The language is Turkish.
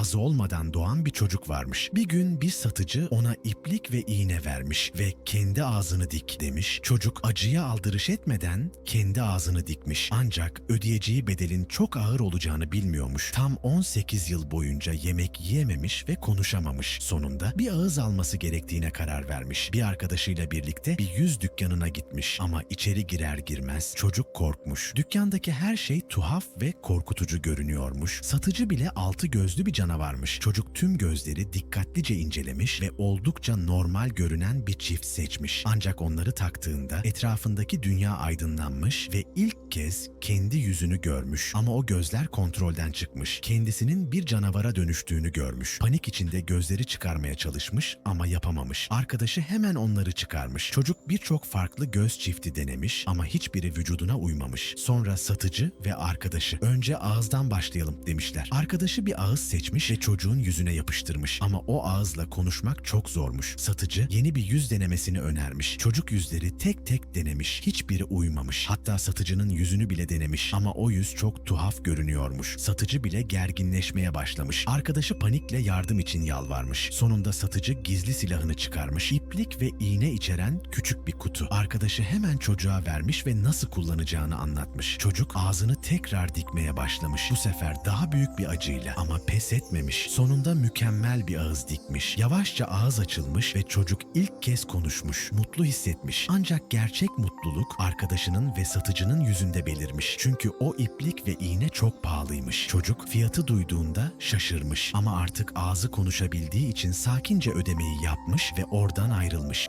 ağzı olmadan doğan bir çocuk varmış. Bir gün bir satıcı ona iplik ve iğne vermiş ve kendi ağzını dik demiş. Çocuk acıya aldırış etmeden kendi ağzını dikmiş. Ancak ödeyeceği bedelin çok ağır olacağını bilmiyormuş. Tam 18 yıl boyunca yemek yiyememiş ve konuşamamış. Sonunda bir ağız alması gerektiğine karar vermiş. Bir arkadaşıyla birlikte bir yüz dükkanına gitmiş ama içeri girer girmez çocuk korkmuş. Dükkandaki her şey tuhaf ve korkutucu görünüyormuş. Satıcı bile altı gözlü bir canavarmış. Çocuk tüm gözleri dikkatlice incelemiş ve oldukça normal görünen bir çift seçmiş. Ancak onları taktığında etrafındaki dünya aydınlanmış ve ilk kez kendi yüzünü görmüş. Ama o gözler kontrolden çıkmış. Kendisinin bir canavara dönüştüğünü görmüş. Panik içinde gözleri çıkarmaya çalışmış ama yapamamış. Arkadaşı hemen onları çıkarmış. Çocuk birçok farklı göz çifti denemiş ama hiçbiri vücuduna uymamış. Sonra satıcı ve arkadaşı önce ağızdan başlayalım demişler. Arkadaşı bir ağız seçmiş ve çocuğun yüzüne yapıştırmış. Ama o ağızla konuşmak çok zormuş. Satıcı yeni bir yüz denemesini önermiş. Çocuk yüzleri tek tek denemiş. Hiçbiri uymamış. Hatta satıcının yüzünü bile denemiş. Ama o yüz çok tuhaf görünüyormuş. Satıcı bile gerginleşmeye başlamış. Arkadaşı panikle yardım için yalvarmış. Sonunda satıcı gizli silahını çıkarmış. İplik ve iğne içeren küçük bir kutu. Arkadaşı hemen çocuğa vermiş ve nasıl kullanacağını anlatmış. Çocuk ağzını tekrar dikmeye başlamış. Bu sefer daha büyük bir acıyla ama pes etmemiş. Sonunda mükemmel bir ağız dikmiş. Yavaşça ağız açılmış ve çocuk ilk kez konuşmuş. Mutlu hissetmiş. Ancak gerçek mutluluk arkadaşının ve satıcının yüzünde belirmiş. Çünkü o iplik ve iğne çok pahalıymış. Çocuk fiyatı duyduğunda şaşırmış. Ama artık ağzı konuşabildiği için sakince ödemeyi yapmış ve oradan ayrılmış.